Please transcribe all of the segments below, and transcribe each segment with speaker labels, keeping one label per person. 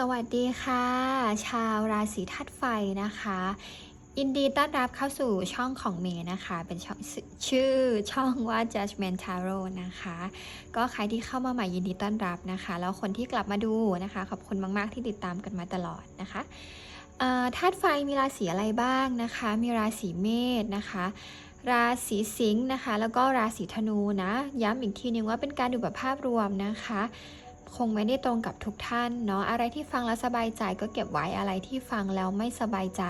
Speaker 1: สวัสดีค่ะ ชาวราศีธาตุไฟนะคะ ยินดีต้อนรับเข้าสู่ช่องของเมย์นะคะ เป็นช่องชื่อช่องว่า Judgment Tarot นะคะ ก็ใครที่เข้ามาใหม่ยินดีต้อนรับนะคะ แล้วคนที่กลับมาดูนะคะ ขอบคุณมากๆที่ติดตามกันมาตลอดนะคะธาตุไฟมีราศีอะไรบ้างนะคะ มีราศีเมษนะคะราศีสิงห์นะคะ แล้วก็ราศีธนูนะ ย้ำอีกทีนึงว่าเป็นการดูแบบภาพรวมนะคะ คงไม่ได้ตรงกับทุกท่านเนาะอะไรที่ฟังแล้วสบายใจก็เก็บไว้อะไรที่ฟังแล้วไม่สบายใจ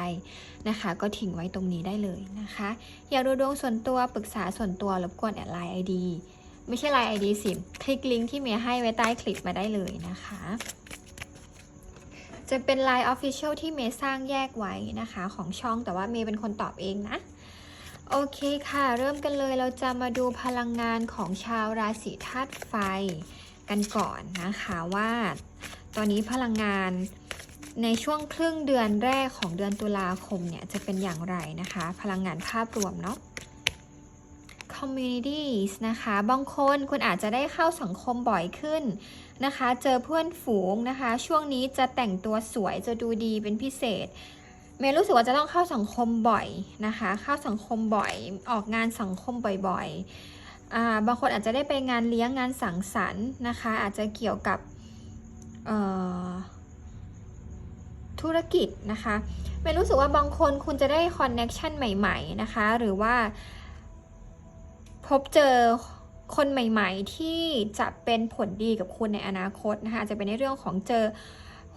Speaker 1: นะคะ ก็ทิ้งไว้ตรงนี้ได้เลยนะคะ อยากดูดวงส่วนตัวปรึกษาส่วนตัวรบกวนแอดไลน์ไอดีไม่ใช่ไลน์ไอดีสิคลิกลิงก์ที่เมย์ให้ไว้ใต้คลิปมาได้เลยนะคะ จะเป็นไลน์ Official ที่เมย์สร้างแยกไว้นะคะของช่องแต่ว่าเมย์เป็นคนตอบเองนะโอเคค่ะ เริ่มกันเลยเราจะมาดูพลังงานของชาวราศีธาตุไฟ กันก่อนนะคะว่าตอนนี้พลังงานในช่วงครึ่งเดือนแรกของเดือนตุลาคมเนี่ยจะเป็นอย่างไรนะคะ พลังงานภาพรวมเนาะ communities นะคะ บางคนคุณอาจจะได้เข้าสังคมบ่อยขึ้นนะคะ เจอเพื่อนฝูงนะคะ ช่วงนี้จะแต่งตัวสวยจะดูดีเป็นพิเศษ เมย์รู้สึกว่าจะต้องเข้าสังคมบ่อยนะคะ เข้าสังคมบ่อย ออกงานสังคมบ่อยๆ บางคนอาจจะได้ไปงานเลี้ยงงานสังสรรค์นะคะ อาจจะเกี่ยวกับธุรกิจนะคะไม่รู้สึกว่าบางคนคุณจะได้คอนเน็ชันใหม่ๆนะคะ หรือว่า พบเจอคนใหม่ ๆ ที่จะเป็นผลดีกับคุณในอนาคตนะคะอาจจะเป็นในเรื่องของเจอ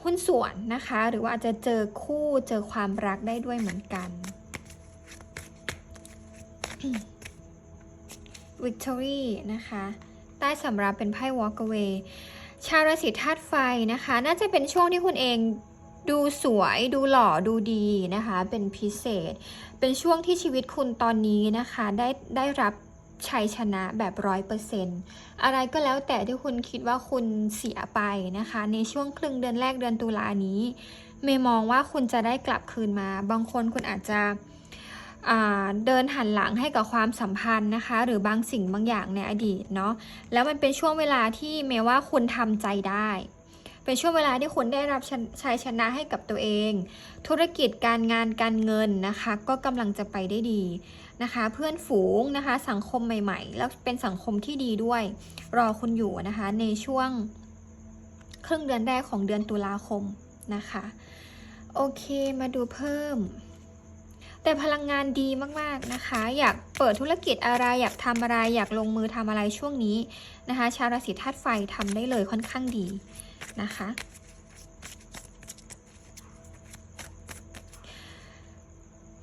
Speaker 1: หุ้นส่วนนะคะ หรือว่าอาจจะเจอคู่เจอความรักได้ด้วยเหมือนกัน Victory นะคะ ใต้สำรับเป็นไพ่ Walk Away ชาวราศีธาตุไฟนะคะ น่าจะเป็นช่วงที่คุณเองดูสวยดูหล่อดูดีนะคะ เป็นพิเศษ เป็นช่วงที่ชีวิตคุณตอนนี้นะคะ ได้ได้รับชัยชนะแบบร้อยเปอร์เซนต์อะไรก็แล้วแต่ที่คุณคิดว่าคุณเสียไปนะคะ ในช่วงครึ่งเดือนแรกเดือนตุลานี้ เมย์มองว่าคุณจะได้กลับคืนมา บางคนคุณอาจจะ เดินหันหลังให้กับความสัมพันธ์นะคะ หรือบางสิ่งบางอย่างในอดีตเนาะแล้วมันเป็นช่วงเวลาที่เมย์ว่าคุณทำใจได้ เป็นช่วงเวลาที่คุณได้รับชัยชนะให้กับตัวเอง ธุรกิจการงานการเงินนะคะ ก็กำลังจะไปได้ดีนะคะ เพื่อนฝูงนะคะ สังคมใหม่ ๆ แล้วเป็นสังคมที่ดีด้วย รอคุณอยู่นะคะ ในช่วงครึ่งเดือนแรกของเดือนตุลาคมนะคะ โอเคมาดูเพิ่ม แต่พลังงานดีมากๆนะคะ อยากเปิดธุรกิจอะไรอยากทำอะไรอยากลงมือทำอะไรช่วงนี้นะคะ ชาวราศีธาตุไฟทำได้เลยค่อนข้างดีนะคะ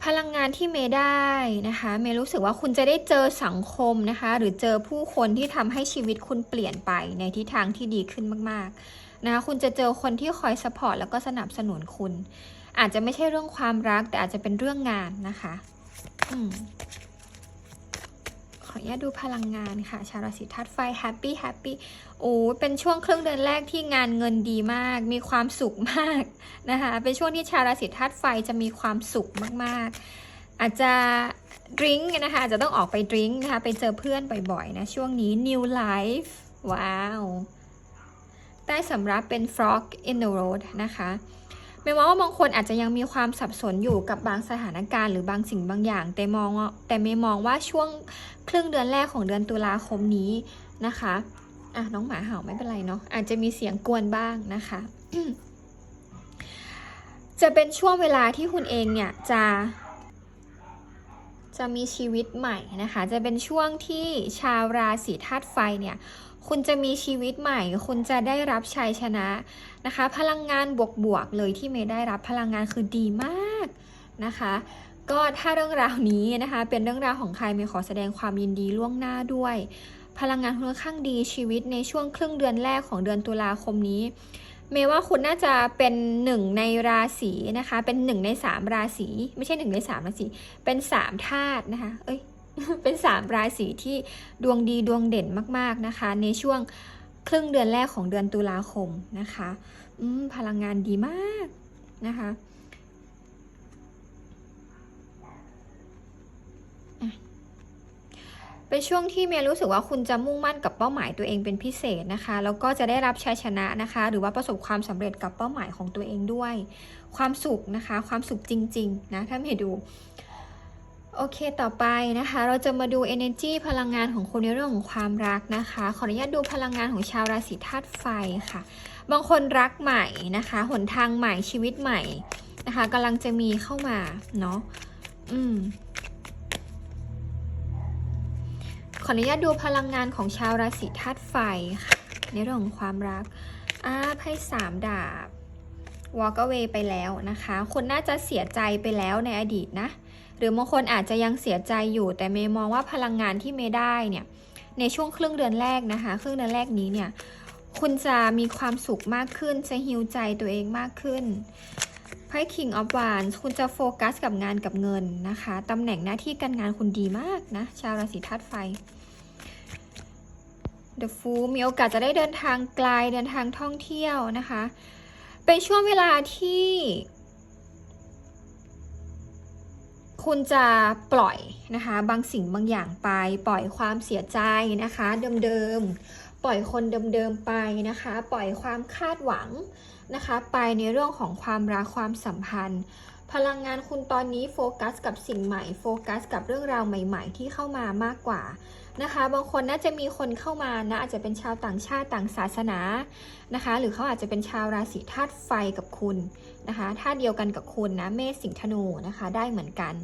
Speaker 1: พลังงานที่เมย์ได้นะคะเมย์รู้สึกว่าคุณจะได้เจอสังคมนะคะ หรือเจอผู้คนที่ทำให้ชีวิตคุณเปลี่ยนไปในทิศทางที่ดีขึ้นมากๆนะคะคุณจะเจอคนที่คอยสปอร์ตแล้วก็สนับสนุนคุณ อาจจะไม่ใช่เรื่องความรัก แต่อาจจะเป็นเรื่องงานนะคะอขออนุญาตดูพลังงานค่ะ ชาวราศีธาตุไฟแฮปปี้แฮปปี้โอ้เป็นช่วงครึ่งเดือนแรกที่งานเงินดีมาก มีความสุขมากนะคะเป็นช่วงที่ชาวราศีธาตุไฟจะมีความสุขมากๆ อาจจะดื่มนะคะอาจจะต้องออกไปดื่มนะคะไปเจอเพื่อนบ่อยๆนะช่วงนี้ new life ว้าว ใต้สำรับเป็น frog in the road นะคะ ไม่ว่าว่าบางคนอาจจะยังมีความสับสนอยู่กับบางสถานการณ์หรือบางสิ่งบางอย่าง แต่มองแต่ไม่มองว่าช่วงครึ่งเดือนแรกของเดือนตุลาคมนี้นะคะอะน้องหมาเห่าไม่เป็นไรเนาะอาจจะมีเสียงกวนบ้างนะคะ จะเป็นช่วงเวลาที่คุณเองเนี่ยจะจะมีชีวิตใหม่นะคะ จะเป็นช่วงที่ชาวราศีธาตุไฟเนี่ย คุณจะมีชีวิตใหม่ คุณจะได้รับชัยชนะนะคะ พลังงานบวกๆเลยที่เมย์ได้รับพลังงานคือดีมากนะคะ ก็ถ้าเรื่องราวนี้นะคะ เป็นเรื่องราวของใครเมย์ขอแสดงความยินดีล่วงหน้าด้วย พลังงานค่อนข้างดีชีวิตในช่วงครึ่งเดือนแรกของเดือนตุลาคมนี้ เมย์ว่าคุณน่าจะเป็นหนึ่งในราศีนะคะ เป็นหนึ่งในสามราศีไม่ใช่หนึ่งในสามราศีเป็นสามธาตุนะคะ เอ้ย เป็นสามราศีที่ดวงดีดวงเด่นมากๆนะคะ ในช่วงครึ่งเดือนแรกของเดือนตุลาคมนะคะพลังงานดีมากนะคะเป็นช่วงที่เมย์รู้สึกว่าคุณจะมุ่งมั่นกับเป้าหมายตัวเองเป็นพิเศษนะคะ แล้วก็จะได้รับชัยชนะนะคะ หรือว่าประสบความสำเร็จกับเป้าหมายของตัวเองด้วย ความสุขนะคะ ความสุขจริง ๆ นะ ถ้าเมย์ดู โอเคต่อไปนะคะ เราจะมาดู energy พลังงานของคุณในเรื่องของความรักนะคะ ขออนุญาตดูพลังงานของชาวราศีธาตุไฟค่ะ บางคนรักใหม่นะคะ หนทางใหม่ชีวิตใหม่นะคะกำลังจะมีเข้ามาเนาะอืมขออนุญาตดูพลังงานของชาวราศีธาตุไฟค่ะ ในเรื่องของความรักอ่าไพ่สามดาบ walk away ไปแล้วนะคะ คนน่าจะเสียใจไปแล้วในอดีตนะ หรือบางคนอาจจะยังเสียใจอยู่แต่เมย์มองว่าพลังงานที่เมย์ได้เนี่ยในช่วงครึ่งเดือนแรกนะคะ ครึ่งเดือนแรกนี้เนี่ยคุณจะมีความสุขมากขึ้นจะฮิวใจตัวเองมากขึ้นไพ่ King of Wands คุณจะโฟกัสกับงานกับเงินนะคะตำแหน่งหน้าที่การงานคุณดีมากนะ ชาวราศีธาตุไฟ The Fool มีโอกาสจะได้เดินทางไกลเดินทางท่องเที่ยวนะคะ เป็นช่วงเวลาที่ คุณจะปล่อยนะคะ บางสิ่งบางอย่างไป ปล่อยความเสียใจนะคะ เดิมๆ ปล่อยคนเดิมๆไปนะคะ ปล่อยความคาดหวังนะคะ ไปในเรื่องของความรักความสัมพันธ์ พลังงานคุณตอนนี้โฟกัสกับสิ่งใหม่ โฟกัสกับเรื่องราวใหม่ ๆ ที่เข้ามามากกว่า นะคะ บางคนน่าจะมีคนเข้ามานะอาจจะเป็นชาวต่างชาติต่างศาสนานะคะ หรือเขาอาจจะเป็นชาวราศีธาตุไฟกับคุณนะคะธาตุเดียวกันกับคุณนะเมษสิงห์ธนูนะคะได้เหมือนกัน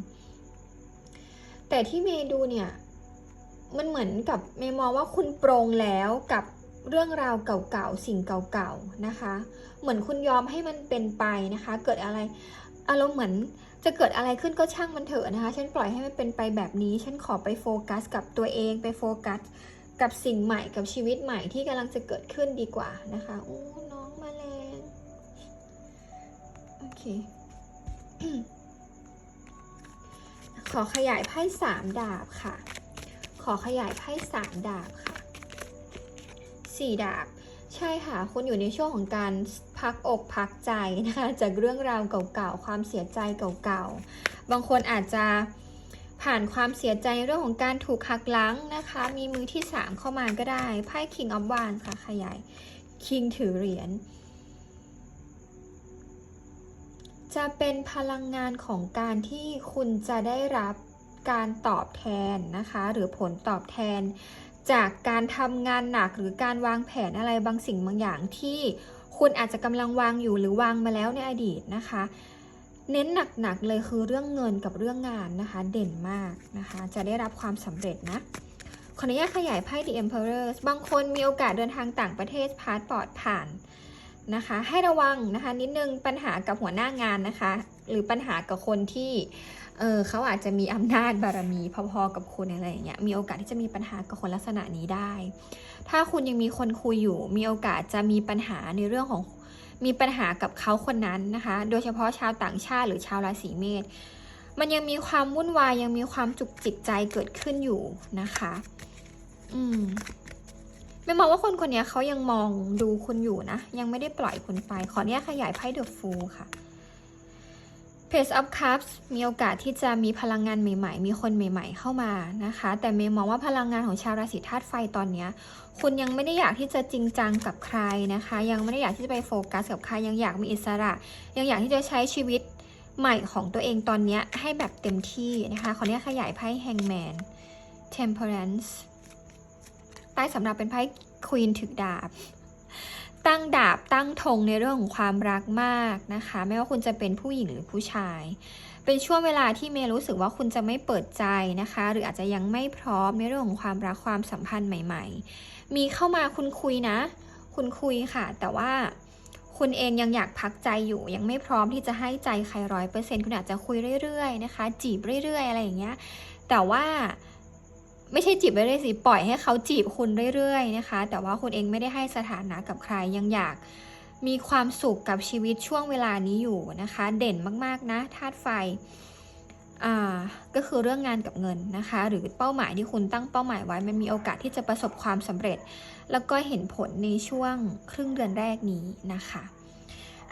Speaker 1: แต่ที่เมย์ดูเนี่ยมันเหมือนกับเมย์มองว่าคุณโปรงแล้วกับเรื่องราวเก่าๆสิ่งเก่าๆนะคะ เหมือนคุณยอมให้มันเป็นไปนะคะ เกิดอะไรอารมณ์เหมือน จะเกิดอะไรขึ้นก็ช่างมันเถอะนะคะ ฉันปล่อยให้มันเป็นไปแบบนี้ ฉันขอไปโฟกัสกับตัวเองไปโฟกัสกับสิ่งใหม่กับชีวิตใหม่ที่กำลังจะเกิดขึ้นดีกว่านะคะโอ้น้องมาแรงโอเคขอขยายไพ่สามดาบค่ะ ขอขยายไพ่สามดาบค่ะสี่ดาบ ใช่ค่ะ คุณอยู่ในช่วงของการ พักอกพักใจนะคะจากเรื่องราวเก่าๆความเสียใจเก่าๆ บางคนอาจจะผ่านความเสียใจเรื่องของการถูกหักหลังนะคะ มีมือที่ 3 เข้ามาก็ได้ไพ่ King of Wands ค่ะขยาย King ถือเหรียญจะเป็นพลังงานของการที่คุณจะได้รับการตอบแทนนะคะ หรือผลตอบแทน จากการทำงานหนักหรือการวางแผนอะไรบางสิ่งบางอย่างที่ คุณอาจจะกำลังวางอยู่หรือวางมาแล้วในอดีตนะคะ เน้นหนักๆเลยคือเรื่องเงินกับเรื่องงานนะคะ เด่นมากนะคะ จะได้รับความสำเร็จนะขออนุญาตขยายไพ่ The Emperor บางคนมีโอกาสเดินทางต่างประเทศพาสปอร์ตผ่านนะคะ ให้ระวังนะคะ นิดนึงปัญหากับหัวหน้างานนะคะ หรือปัญหากับคนที่เออเขาอาจจะมีอำนาจบารมีพอๆกับคุณอะไรอย่างเงี้ยมีโอกาสที่จะมีปัญหากับคนลักษณะนี้ได้ ถ้าคุณยังมีคนคุยอยู่ มีโอกาสจะมีปัญหาในเรื่องของมีปัญหากับเขาคนนั้นนะคะ โดยเฉพาะชาวต่างชาติหรือชาวราศีเมษมันยังมีความวุ่นวายยังมีความจุกจิกใจเกิดขึ้นอยู่นะคะ อืมไม่มองว่าคนคนนี้เขายังมองดูคุณอยู่นะ ยังไม่ได้ปล่อยคุณไป ขอเนี้ยขยายไพ่เดอะฟูค่ะ Page of Cups มีโอกาสที่จะมีพลังงานใหม่ ๆ มีคนใหม่ ๆ เข้ามานะคะ แต่เมย์มองว่าพลังงานของชาวราศีธาตุไฟตอนนี้ คุณยังไม่ได้อยากที่จะจริงจังกับใครนะคะ ยังไม่ได้อยากที่จะไปโฟกัสกับใคร ยังอยากมีอิสระ ยังอยากที่จะใช้ชีวิตใหม่ของตัวเองตอนนี้ให้แบบเต็มที่นะคะ ขอเนี้ยขยายไพ่ Hangman Temperance ใต้สำหรับเป็นไพ่ Queen ถือดาบ ตั้งดาบตั้งธงในเรื่องของความรักมากนะคะ ไม่ว่าคุณจะเป็นผู้หญิงหรือผู้ชาย เป็นช่วงเวลาที่เมย์รู้สึกว่าคุณจะไม่เปิดใจนะคะ หรืออาจจะยังไม่พร้อมในเรื่องของความรักความสัมพันธ์ใหม่ ๆ มีเข้ามาคุณคุยนะ คุณคุยค่ะ แต่ว่าคุณเองยังอยากพักใจอยู่ ยังไม่พร้อมที่จะให้ใจใครร้อยเปอร์เซ็นต์คุณอาจจะคุยเรื่อยๆนะคะ จีบเรื่อยๆ อะไรอย่างเงี้ยแต่ว่า ไม่ใช่จีบไปเรื่อยสิปล่อยให้เขาจีบคุณเรื่อยๆนะคะ แต่ว่าคุณเองไม่ได้ให้สถานะกับใครยังอยากมีความสุขกับชีวิตช่วงเวลานี้อยู่นะคะ เด่นมากๆนะธาตุไฟอ่าก็คือเรื่องงานกับเงินนะคะ หรือเป้าหมายที่คุณตั้งเป้าหมายไว้มันมีโอกาสที่จะประสบความสำเร็จ แล้วก็เห็นผลในช่วงครึ่งเดือนแรกนี้นะคะ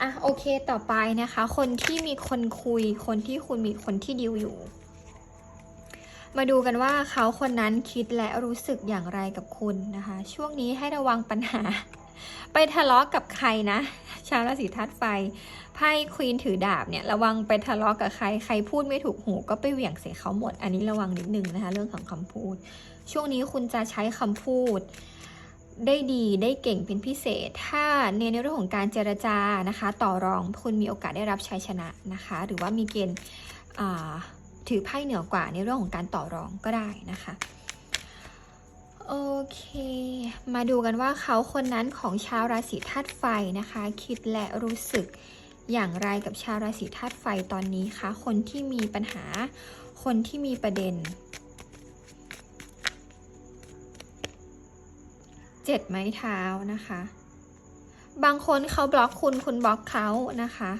Speaker 1: อะโอเคต่อไปนะคะ คนที่มีคนคุยคนที่คุณมีคนที่ดิวอยู่ มาดูกันว่าเขาคนนั้นคิดและรู้สึกอย่างไรกับคุณนะคะ ช่วงนี้ให้ระวังปัญหา ไปทะเลาะกับใครนะ ชาวราศีธาตุไฟไพ่ควีนถือดาบเนี่ยระวังไปทะเลาะกับใครใครพูดไม่ถูกหูก็ไปเหวี่ยงใส่เขาหมด อันนี้ระวังนิดนึงนะคะ เรื่องของคำพูด ช่วงนี้คุณจะใช้คำพูดได้ดีได้เก่งเป็นพิเศษ ถ้าในเรื่องของการเจรจานะคะ ต่อรองคุณมีโอกาสได้รับชัยชนะนะคะ หรือว่ามีเกณฑ์ ถือไพ่เหนือกว่าในเรื่องของการต่อรองก็ได้นะคะ โอเค มาดูกันว่าเขาคนนั้นของชาวราศีธาตุไฟนะคะ คิดและรู้สึกอย่างไรกับชาวราศีธาตุไฟตอนนี้คะ คนที่มีปัญหา คนที่มีประเด็นเจ็ดไม้เท้านะคะ บางคนเขาบล็อกคุณคุณบล็อกเขานะคะ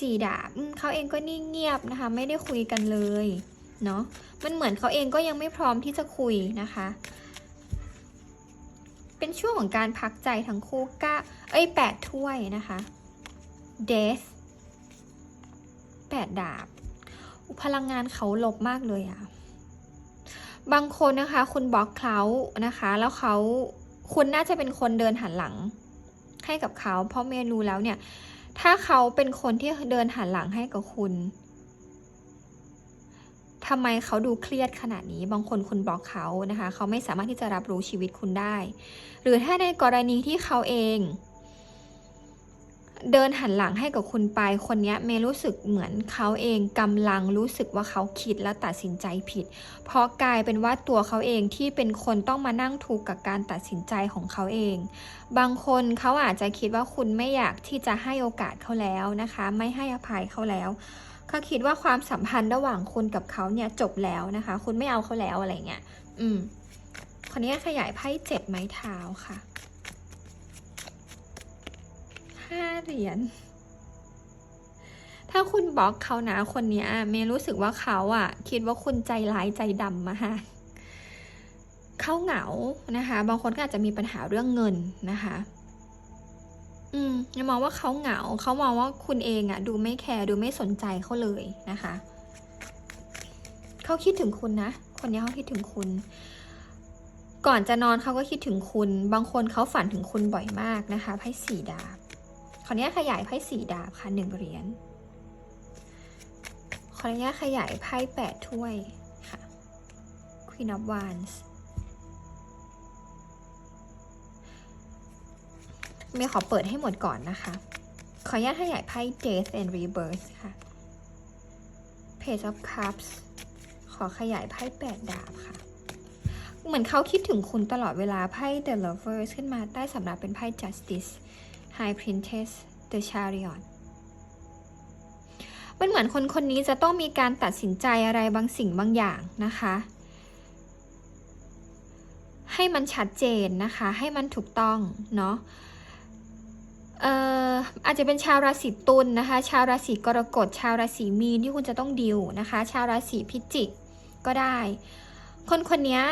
Speaker 1: สี่ดาบเขาเองก็นิ่งเงียบนะคะ ไม่ได้คุยกันเลยเนาะมันเหมือนเขาเองก็ยังไม่พร้อมที่จะคุยนะคะ เป็นช่วงของการพักใจทั้งคู่ก้าเอ้ยแปดถ้วยนะคะ death แปดดาบ พลังงานเขาลบมากเลยอะบางคนนะคะ คุณบล็อกเขานะคะ แล้วเขาคุณน่าจะเป็นคนเดินหันหลังให้กับเขาเพราะเมย์รู้แล้วเนี่ย ถ้าเขาเป็นคนที่เดินหันหลังให้กับคุณทำไมเขาดูเครียดขนาดนี้ บางคนคุณบล็อกเขานะคะ เขาไม่สามารถที่จะรับรู้ชีวิตคุณได้ หรือถ้าในกรณีที่เขาเอง เดินหันหลังให้กับคุณไปคนนี้เมย์รู้สึกเหมือนเขาเองกำลังรู้สึกว่าเขาคิดและตัดสินใจผิด เพราะกลายเป็นว่าตัวเขาเองที่เป็นคนต้องมานั่งทุกข์กับการตัดสินใจของเขาเอง บางคนเขาอาจจะคิดว่าคุณไม่อยากที่จะให้โอกาสเขาแล้วนะคะ ไม่ให้อภัยเขาแล้วเขาคิดว่าความสัมพันธ์ระหว่างคุณกับเขาเนี่ยจบแล้วนะคะ คุณไม่เอาเขาแล้วอะไรเงี้ยอืมคนนี้ขยายไพ่เจ็ดไม้เท้าค่ะ ห้าเหรียญ ถ้าคุณบล็อกเขานะคนนี้เมย์รู้สึกว่าเขาอะคิดว่าคุณใจร้ายใจดำมากเขาเหงานะคะ บางคนก็อาจจะมีปัญหาเรื่องเงินนะคะ อืมมองว่าเขาเหงา เขามองว่าคุณเองอะดูไม่แคร์ดูไม่สนใจเขาเลยนะคะเขาคิดถึงคุณนะ คนนี้เขาคิดถึงคุณก่อนจะนอนเขาก็คิดถึงคุณ บางคนเขาฝันถึงคุณบ่อยมากนะคะไพ่สี่ดาบ ขออนุญาตขยายไพ่สี่ดาบค่ะหนึ่งเหรียญ ขออนุญาตขยายไพ่แปดถ้วยค่ะ Queen of Wands เมย์ขอเปิดให้หมดก่อนนะคะ ขออนุญาตขยายไพ่ Death and Rebirth ค่ะ Page of Cups ขอขยายไพ่แปดดาบค่ะ เหมือนเขาคิดถึงคุณตลอดเวลาไพ่ The Lovers ขึ้นมาใต้สำรับเป็นไพ่ Justice High Princess The Chariot มันเหมือนคนคนนี้จะต้องมีการตัดสินใจอะไรบางสิ่งบางอย่างนะคะ ให้มันชัดเจนนะคะ ให้มันถูกต้องเนาะเอ่ออาจจะเป็นชาวราศีตุลนะคะ ชาวราศีกรกฎชาวราศีมีนที่คุณจะต้องดิวนะคะ ชาวราศีพิจิกก็ได้ คนคนนี้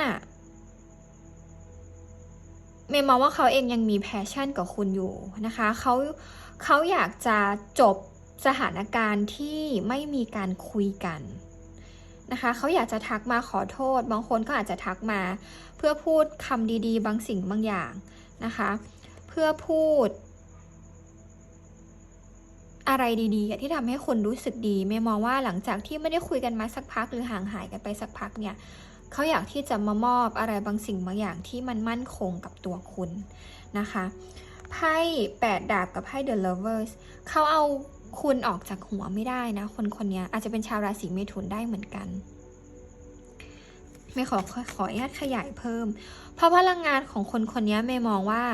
Speaker 1: เมย์มองว่าเขาเองยังมีแพชชั่นกับคุณอยู่นะคะเขาเขาอยากจะจบสถานการณ์ที่ไม่มีการคุยกันนะคะเขาอยากจะทักมาขอโทษ บางคนก็อาจจะทักมา เพื่อพูดคำดีๆ บางสิ่งบางอย่างนะคะ เพื่อพูด อะไรดีๆที่ทำให้คนรู้สึกดีเมย์มองว่าหลังจากที่ไม่ได้คุยกันมาสักพักหรือห่างหายกันไปสักพักเนี่ย เขาอยากที่จะมามอบอะไรบางสิ่งบางอย่างที่มันมั่นคงกับตัวคุณนะคะไพ่แปดดาบกับไพ่ The Lovers เขาเอาคุณออกจากหัวไม่ได้นะ คนคนนี้อาจจะเป็นชาวราศีเมถุนได้เหมือนกันไม่ขอขอขออนุญาตขยายเพิ่ม เพราะพลังงานของคนคนนี้เมย์มองว่า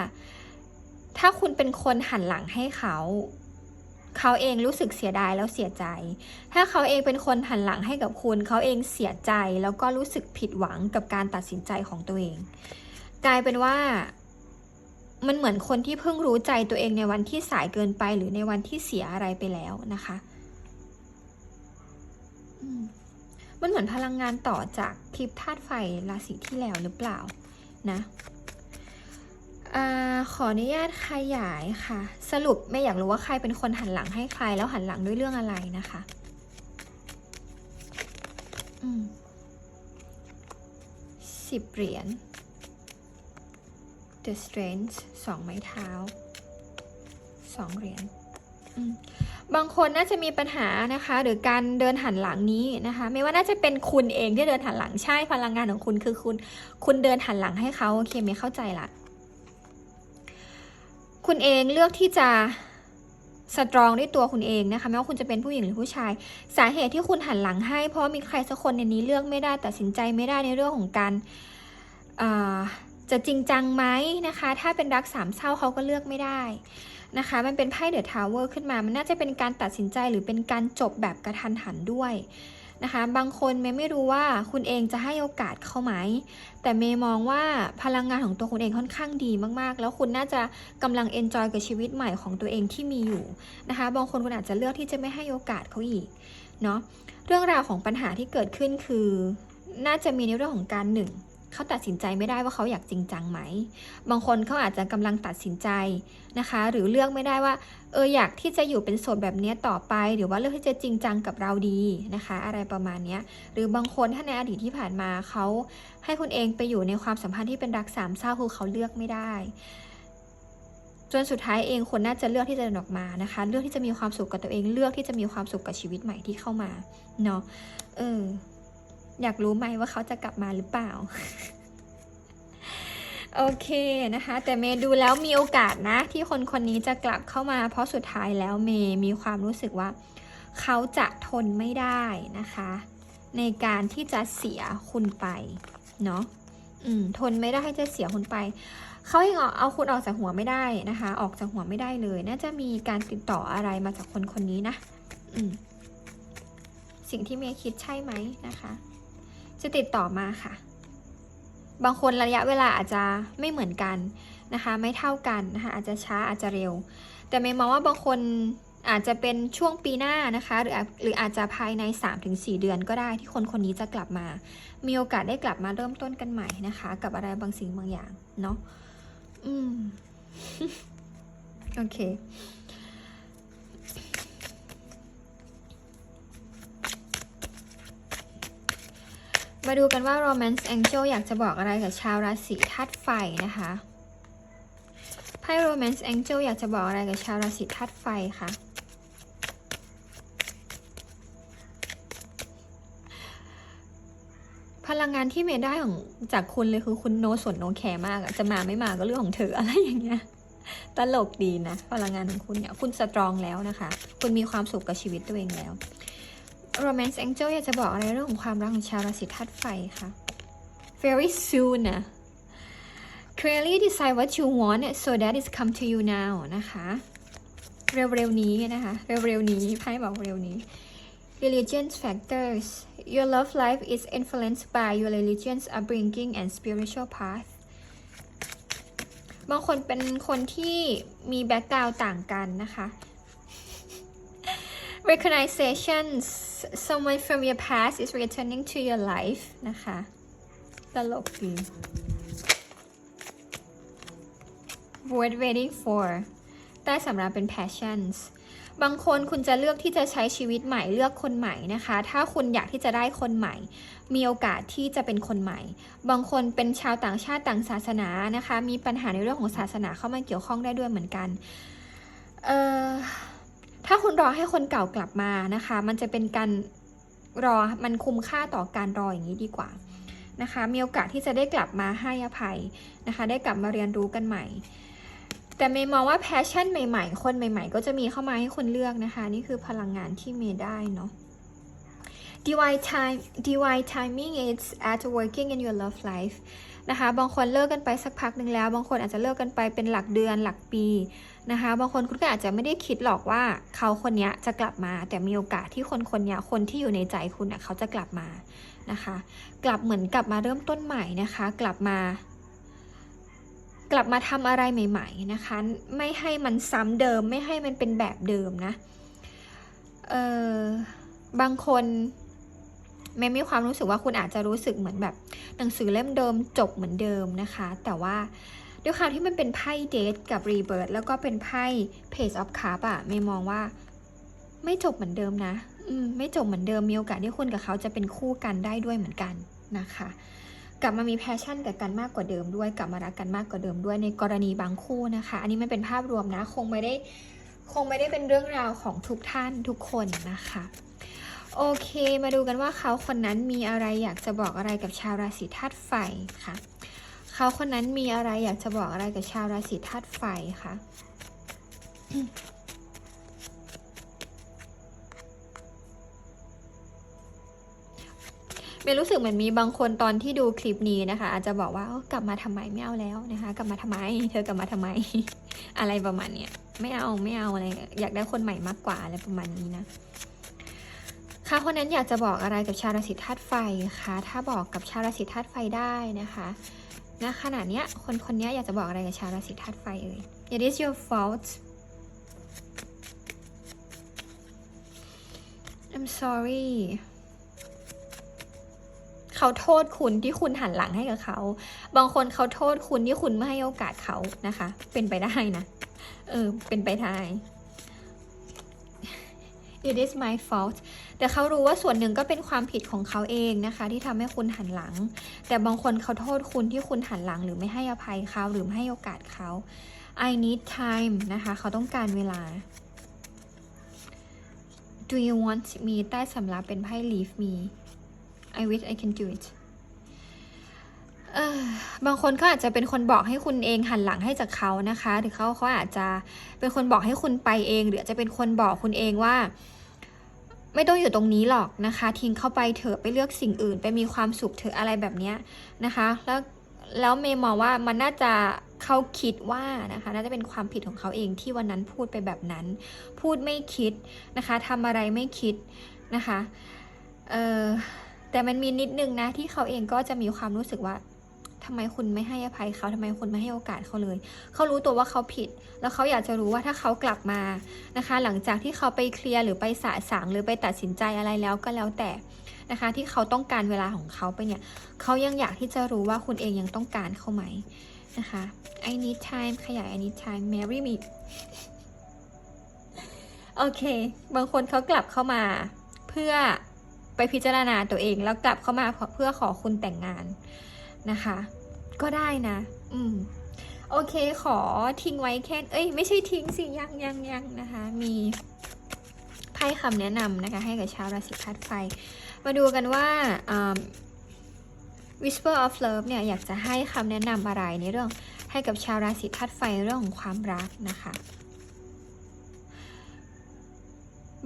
Speaker 1: ถ้าคุณเป็นคนหันหลังให้เขา เขาเองรู้สึกเสียดายแล้วเสียใจ ถ้าเขาเองเป็นคนหันหลังให้กับคุณ เขาเองเสียใจแล้วก็รู้สึกผิดหวังกับการตัดสินใจของตัวเอง กลายเป็นว่า มันเหมือนคนที่เพิ่งรู้ใจตัวเองในวันที่สายเกินไป หรือในวันที่เสียอะไรไปแล้วนะคะ มันเหมือนพลังงานต่อจากคลิปธาตุไฟราศีที่แล้วหรือเปล่านะ อขออนุญาตขยายค่ะ สรุปไม่อยากรู้ว่าใครเป็นคนหันหลังให้ใครแล้วหันหลังด้วยเรื่องอะไรนะคะสิบเหรียญ The Strength สองไม้เท้าสองเหรียญบางคนน่าจะมีปัญหานะคะ หรือการเดินหันหลังนี้นะคะ ไม่ว่าน่าจะเป็นคุณเองที่เดินหันหลังใช่พลังงานของคุณคือคุณ คุณเดินหันหลังให้เขาโอเคไม่เข้าใจละ คุณเองเลือกที่จะสตรองด้วยตัวคุณเองนะคะไม่ว่าคุณจะเป็นผู้หญิงหรือผู้ชาย สาเหตุที่คุณหันหลังให้ เพราะมีใครสักคนในนี้เลือกไม่ได้ตัดสินใจไม่ได้ในเรื่องของการจะจริงจังไหมนะคะ ถ้าเป็นรักสามเศร้าเขาก็เลือกไม่ได้นะคะ มันเป็นไพ่เดอะทาวเวอร์ขึ้นมา มันน่าจะเป็นการตัดสินใจหรือเป็นการจบแบบกระทันหันด้วย นะคะ บางคนเมย์ไม่รู้ว่าคุณเองจะให้โอกาสเขาไหม แต่เมย์มองว่าพลังงานของตัวคุณเองค่อนข้างดีมากๆ แล้วคุณน่าจะกำลังเอนจอยกับชีวิตใหม่ของตัวเองที่มีอยู่นะคะ บางคนคุณอาจจะเลือกที่จะไม่ให้โอกาสเขาอีกเนาะ เรื่องราวของปัญหาที่เกิดขึ้นคือ น่าจะมีในเรื่องของการหนึ่ง เขาตัดสินใจไม่ได้ว่าเขาอยากจริงจังไหม บางคนเขาอาจจะกำลังตัดสินใจนะคะ หรือเลือกไม่ได้ว่า เอออยากที่จะอยู่เป็นโสดแบบนี้ต่อไป หรือว่าเลือกที่จะจริงจังกับเราดีนะคะ อะไรประมาณนี้หรือบางคนถ้าในอดีตที่ผ่านมาเขาให้คุณเองไปอยู่ในความสัมพันธ์ที่เป็นรักสามเศร้าคือเขาเลือกไม่ได้จนสุดท้ายเองคนน่าจะเลือกที่จะเดินออกมานะคะ เลือกที่จะมีความสุขกับตัวเองเลือกที่จะมีความสุขกับชีวิตใหม่ที่เข้ามาเนาะเออ อยากรู้ไหมว่าเขาจะกลับมาหรือเปล่า โอเคนะคะ แต่เมย์ดูแล้วมีโอกาสนะ ที่คนคนนี้จะกลับเข้ามา เพราะสุดท้ายแล้วเมย์มีความรู้สึกว่า เขาจะทนไม่ได้นะคะ ในการที่จะเสียคุณไปเนาะอืมทนไม่ได้จะเสียคุณไปเขายังเอาเอาคุณออกจากหัวไม่ได้นะคะ ออกจากหัวไม่ได้เลย น่าจะมีการติดต่ออะไรมาจากคนคนนี้นะ อืมสิ่งที่เมย์คิดใช่ไหมนะคะ จะติดต่อมาค่ะ บางคนระยะเวลาอาจจะไม่เหมือนกันนะคะ ไม่เท่ากันนะคะอาจจะช้าอาจจะเร็ว แต่เมย์มองว่าบางคนอาจจะเป็นช่วงปีหน้านะคะ หรือหรืออาจจะภายใน 3-4 เดือนก็ได้ที่คนคนนี้จะกลับมา มีโอกาสได้กลับมาเริ่มต้นกันใหม่นะคะ กับอะไรบางสิ่งบางอย่างเนาะอืมโอเค มาดูกันว่า Romance Angel อยากจะบอกอะไรกับชาวราศีธาตุไฟนะคะไพ่ Romance Angel อยากจะบอกอะไรกับชาวราศีธาตุไฟคะพลังงานที่เมย์ได้ของจากคุณเลยคือคุณโนสนโนแคร์มากอะจะมาไม่มาก็เรื่องของเธออะไรอย่างเงี้ยตลกดีนะ พลังงานของคุณเนี่ย คุณสตรองแล้วนะคะ คุณมีความสุขกับชีวิตตัวเองแล้ว Romance Angel อยากจะบอกอะไรเรื่องของความรักของชาวราศีธาตุไฟคะ very soon นะ clearly decide what you want so that is come to you now นะคะ เร็วๆนี้นะคะ เร็วๆนี้ไพ่บอกเร็วนี้ religion factors your love life is influenced by your religion's upbringing and spiritual path บางคนเป็นคนที่มีแบ็กกราวต่างกันนะคะ recognitions someone from your past is returning to your life นะคะ ตลกดี word waiting for ใต้สำหรับเป็น passions บางคนคุณจะเลือกที่จะใช้ชีวิตใหม่เลือกคนใหม่นะคะ ถ้าคุณอยากที่จะได้คนใหม่ มีโอกาสที่จะเป็นคนใหม่ บางคนเป็นชาวต่างชาติต่างศาสนานะคะ มีปัญหาในเรื่องของศาสนาเข้ามาเกี่ยวข้องได้ด้วยเหมือนกัน เอ่อ ถ้าคุณรอให้คนเก่ากลับมานะคะ มันจะเป็นการรอมันคุ้มค่าต่อการรออย่างนี้ดีกว่านะคะ มีโอกาสที่จะได้กลับมาให้อภัยนะคะ ได้กลับมาเรียนรู้กันใหม่ แต่เมย์มองว่าแพชชั่นใหม่ ๆ คนใหม่ ๆ ก็จะมีเข้ามาให้คุณเลือกนะคะ นี่คือพลังงานที่เมย์ได้เนาะ divine time divine timing is at working in your love life นะคะ บางคนเลิกกันไปสักพักหนึ่งแล้ว บางคนอาจจะเลิกกันไปเป็นหลักเดือนหลักปี นะคะ บางคนคุณก็อาจจะไม่ได้คิดหรอกว่าเขาคนนี้จะกลับมา แต่มีโอกาสที่คนคนนี้คนที่อยู่ในใจคุณนะเขาจะกลับมานะคะ กลับเหมือนกลับมาเริ่มต้นใหม่นะคะ กลับมา กลับมาทำอะไรใหม่ ๆนะคะ ไม่ให้มันซ้ำเดิม ไม่ให้มันเป็นแบบเดิมนะเออบางคนแม้มีความรู้สึกว่าคุณอาจจะรู้สึกเหมือนแบบหนังสือเล่มเดิมจบเหมือนเดิมนะคะ แต่ว่า ด้วยความที่มันเป็นไพ่เดทกับรีเบิร์แล้วก็เป็นไพ่ Page of Cup อะเมย์มองว่า ไม่จบเหมือนเดิมนะ อืม ไม่จบเหมือนเดิมมีโอกาสที่คุณกับเขาจะเป็นคู่กันได้ด้วยเหมือนกันนะคะ กลับมามีแพชชั่นกับกันมากกว่าเดิมด้วย กลับมารักกันมากกว่าเดิมด้วยในกรณีบางคู่นะคะ อันนี้มันเป็นภาพรวมนะ คงไม่ได้ คงไม่ได้เป็นเรื่องราวของทุกท่านทุกคนนะคะโอเค มาดูกันว่าเขาคนนั้นมีอะไรอยากจะบอกอะไรกับชาวราศีธาตุไฟค่ะ เขาคนนั้นมีอะไรอยากจะบอกอะไรกับชาวราศีธาตุไฟคะเมย์รู้สึกเหมือนมีบางคนตอนที่ดูคลิปนี้นะคะ อาจจะบอกว่ากลับมาทำไมไม่เอาแล้วนะคะ กลับมาทำไม เธอกลับมาทำไม อะไรประมาณเนี้ยไม่เอาไม่เอาอะไรอยากได้คนใหม่มากกว่าอะไรประมาณนี้นะค่ะคนนั้นอยากจะบอกอะไรกับชาวราศีธาตุไฟคะถ้าบอกกับชาวราศีธาตุไฟได้นะคะ ณขณะเนี้ยคนคนนี้อยากจะบอกอะไรกับชาวราศีธาตุไฟเอ่ย It is your fault I'm sorry เขาโทษคุณที่คุณหันหลังให้กับเขา บางคนเขาโทษคุณที่คุณไม่ให้โอกาสเขานะคะ เป็นไปได้นะ เออ เป็นไปได้ It is my fault แต่เขารู้ว่าส่วนหนึ่งก็เป็นความผิดของเขาเองนะคะ ที่ทำให้คุณหันหลัง แต่บางคนเขาโทษคุณที่คุณหันหลัง หรือไม่ให้อภัยเขาหรือไม่ให้โอกาสเขา I need time นะคะ เขาต้องการเวลา Do you want me ใต้สำรับเป็นไพ่ leave me I wish I can do it บางคนก็อาจจะเป็นคนบอกให้คุณเองหันหลังให้จากเขานะคะหรือเขาเขาอาจจะเป็นคนบอกให้คุณไปเอง หรืออาจจะเป็นคนบอกคุณเองว่า ไม่ต้องอยู่ตรงนี้หรอกนะคะ ทิ้งเข้าไปเถอะไปเลือกสิ่งอื่น ไปมีความสุขเถอะอะไรแบบนี้นะคะ แล้วแล้วเมย์มองว่ามันน่าจะเขาคิดว่านะคะน่าจะเป็นความผิดของเขาเองที่วันนั้นพูดไปแบบนั้น พูดไม่คิดนะคะทำอะไรไม่คิดนะคะเออแต่มันมีนิดนึงนะที่เขาเองก็จะมีความรู้สึกว่า ทำไมคุณไม่ให้อภัยเขาทำไมคุณไม่ให้โอกาสเขาเลย เขารู้ตัวว่าเขาผิด แล้วเขาอยากจะรู้ว่าถ้าเขากลับมานะคะ หลังจากที่เขาไปเคลียร์หรือไปสะสางหรือไปตัดสินใจอะไรแล้วก็แล้วแต่นะคะ ที่เขาต้องการเวลาของเขาไปเนี่ยเขายังอยากที่จะรู้ว่าคุณเองยังต้องการเขาไหมนะคะ I need time ขยาย I need time marry me โอเค บางคนเขากลับเข้ามาเพื่อไปพิจารณาตัวเองแล้วกลับเข้ามาเพื่อขอคุณแต่งงาน นะคะ ก็ได้นะ อืมโอเคขอทิ้งไว้แค่ เอ้ย ไม่ใช่ทิ้งสิ ยังยังยังนะคะ มีไพ่คำแนะนำนะคะ ให้กับชาวราศีธาตุไฟ มาดูกันว่า Whisper of Love เนี่ย อยากจะให้คำแนะนำอะไรในเรื่องให้กับชาวราศีธาตุไฟเรื่องของความรักนะคะ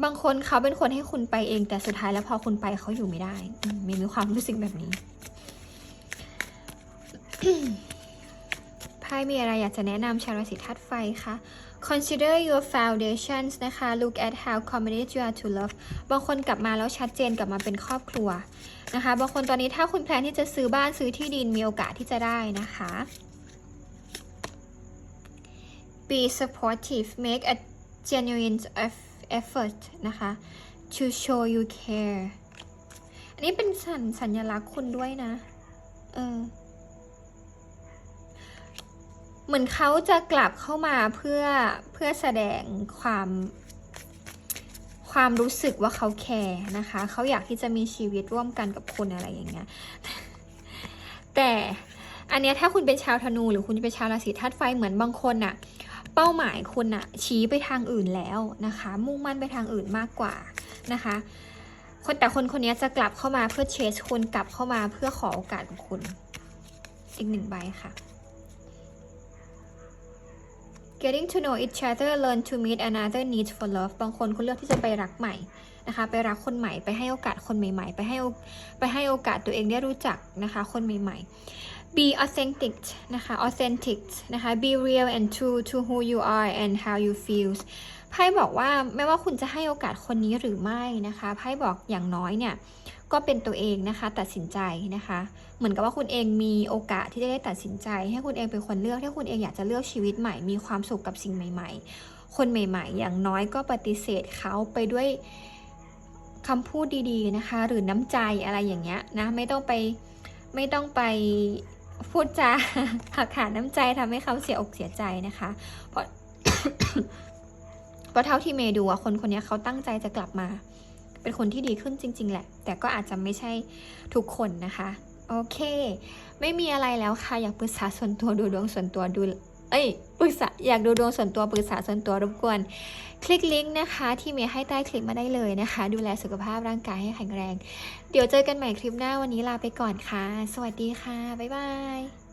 Speaker 1: บางคนเขาเป็นคนให้คุณไปเองแต่สุดท้ายแล้วพอคุณไปเขาอยู่ไม่ได้ มีมีความรู้สึกแบบนี้ ไพ่มีอะไรอยากจะแนะนำชาวราศีธาตุไฟคะ Consider your foundations นะคะ Look at how committed you are to love บางคนกลับมาแล้วชัดเจนกลับมาเป็นครอบครัวนะคะ บางคนตอนนี้ถ้าคุณแพลนที่จะซื้อบ้านซื้อที่ดินมีโอกาสที่จะได้นะคะ Be supportive make a genuine effort นะคะ to show you care อันนี้เป็นสัญสัญลักษณ์คุณด้วยนะ เออ เหมือนเขาจะกลับเข้ามาเพื่อเพื่อแสดงความความรู้สึกว่าเขาแคร์นะคะ เขาอยากที่จะมีชีวิตร่วมกันกับคุณอะไรอย่างเงี้ย แต่อันเนี้ยถ้าคุณเป็นชาวธนูหรือคุณเป็นชาวราศีธาตุไฟเหมือนบางคนอะเป้าหมายคุณอะชี้ไปทางอื่นแล้วนะคะ มุ่งมั่นไปทางอื่นมากกว่านะคะ คนแต่คนคนนี้จะกลับเข้ามาเพื่อเชสคุณกลับเข้ามาเพื่อขอโอกาสของคุณ อีกหนึ่งใบค่ะ getting to know each other learn to meet another need for love บางคนคุณเลือกที่จะไปรักใหม่นะคะ ไปรักคนใหม่ ไปให้โอกาสคนใหม่ๆ ไปให้ไปให้โอกาสตัวเองได้รู้จักนะคะ คนใหม่ๆ be authentic นะคะ authentic นะคะ be real and true to who you are and how you feel ไพ่บอกว่าไม่ว่าคุณจะให้โอกาสคนนี้หรือไม่นะคะไพ่บอกอย่างน้อยเนี่ย ก็เป็นตัวเองนะคะตัดสินใจนะคะ เหมือนกับว่าคุณเองมีโอกาสที่จะได้ตัดสินใจ ให้คุณเองเป็นคนเลือกถ้าคุณเองอยากจะเลือกชีวิตใหม่ มีความสุขกับสิ่งใหม่ ๆ คนใหม่ ๆ อย่างน้อยก็ปฏิเสธเขาไปด้วยคำพูดดีๆนะคะ หรือน้ำใจอะไรอย่างเงี้ยนะไม่ต้องไปไม่ต้องไปพูดจาหักหาน้ำใจทำให้เขาเสียอกเสียใจนะคะ เพราะเพราะเท่าที่เมย์ดูอะคนคนนี้เขาตั้งใจจะกลับมา เป็นคนที่ดีขึ้นจริง ๆ แหละ แต่ก็อาจจะไม่ใช่ทุกคนนะคะ โอเค ไม่มีอะไรแล้วค่ะอยากปรึกษาส่วนตัวดูดวงส่วนตัวดูเอ้ยปรึกษาอยากดูดวงส่วนตัวปรึกษาส่วนตัวรบกวน คลิกลิงก์นะคะ ที่มีให้ใต้คลิปมาได้เลยนะคะ ดูแลสุขภาพร่างกายให้แข็งแรง เดี๋ยวเจอกันใหม่คลิปหน้าวันนี้ลาไปก่อนค่ะ สวัสดีค่ะ บ๊ายบาย